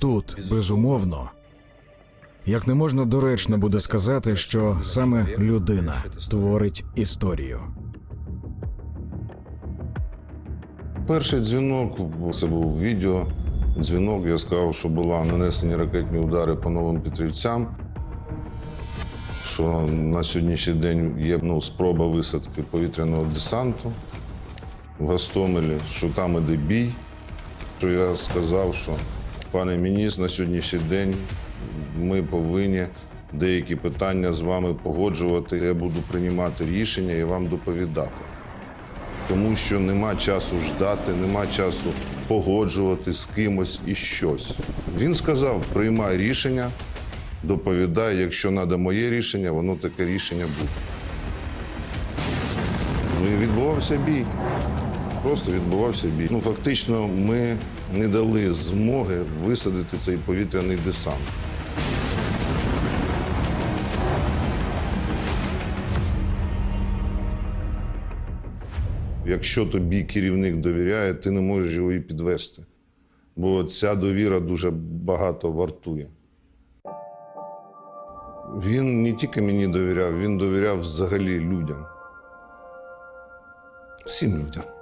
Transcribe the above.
Тут, безумовно, як не можна доречно буде сказати, що саме людина творить історію. Перший дзвінок це був відео. Дзвінок, я сказав, що була нанесені ракетні удари по новим Петрівцям. Що на сьогоднішній день є ну, спроба висадки повітряного десанту в Гостомелі, що там іде бій. Що я сказав, що пане міністр, на сьогоднішній день ми повинні деякі питання з вами погоджувати. Я буду приймати рішення і вам доповідати тому що нема часу ждати, нема часу погоджувати з кимось і щось. Він сказав: приймай рішення, доповідай, якщо треба моє рішення, воно таке рішення буде. Ну і відбувався бій. Просто відбувався бій. Ну, фактично, ми не дали змоги висадити цей повітряний десант. Якщо тобі керівник довіряє, ти не можеш його і підвести. Бо ця довіра дуже багато вартує. Він не тільки мені довіряв, він довіряв взагалі людям. Всім людям.